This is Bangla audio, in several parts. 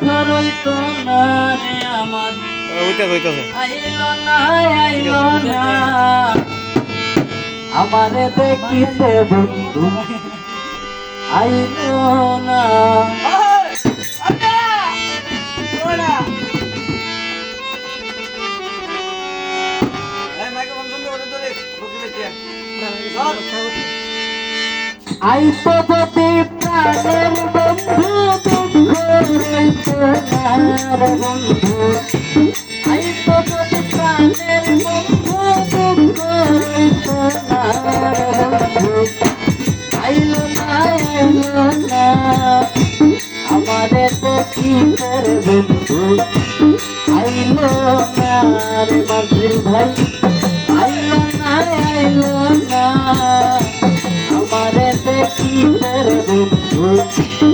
রইত না রে আমার। ওইটা কইতাছে আইল না আইল না। আমারে দেখিতে বন্ধু। আইল না। আইতো যদি প্রাণের বন্ধু। দুঃখ রইত না রে বন্ধু আইতো যদি প্রাণের বন্ধু দুঃখ রইত না রে বন্ধু আইল না আইল না আমারে দেখিতে বন্ধু আইল না রে মাঝির ভাই আইল না আইল না। আমারে দেখিতে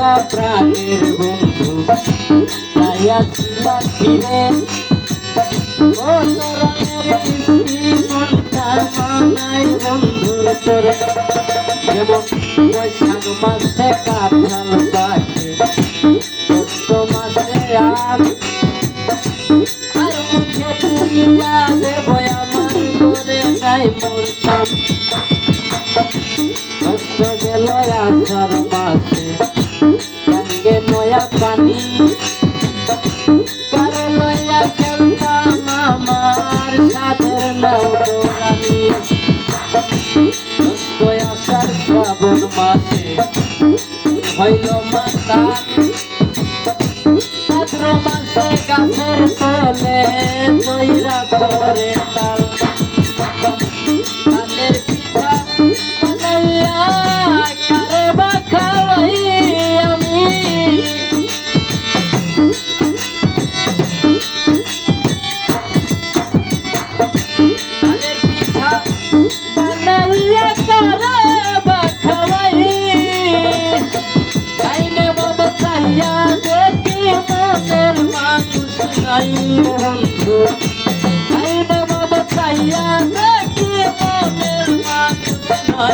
বন্ধু কয়া প্রাণের বন্ধু তাই ছিলা ফিরে ও বৃষ্টি মনটা মানাই বন্ধুর তোরে যেমন বৈশাখ মাসে কাঁঠাল পাকে হইল মাতা ভাদ্র মাসে গাছের তলে বৈরা করে তাল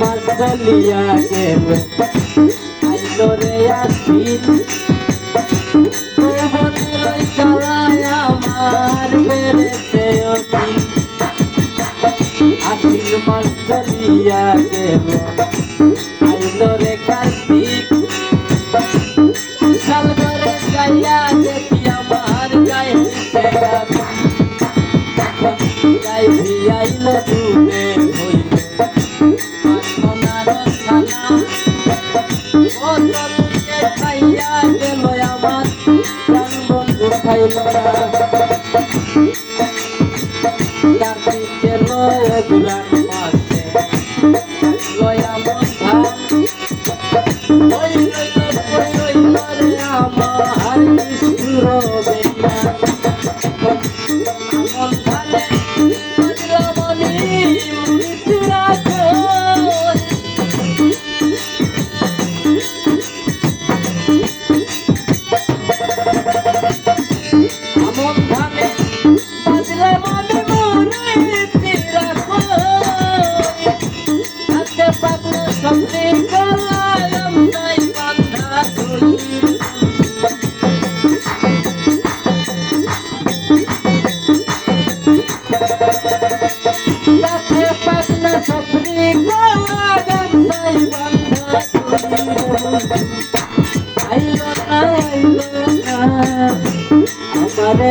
মাস বলিয়া গেল আইল রে জ্বালায় আমার বেড়েছে আশ্বিন মাস চলিয়া গেল আমারে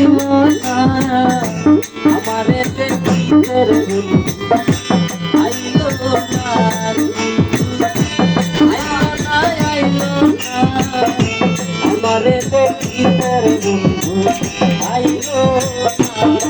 না আইলো না আমারে দেখতে আইলো না আইলো না আইলো না আমারে দেখিতে রে বন্ধু আইলো না।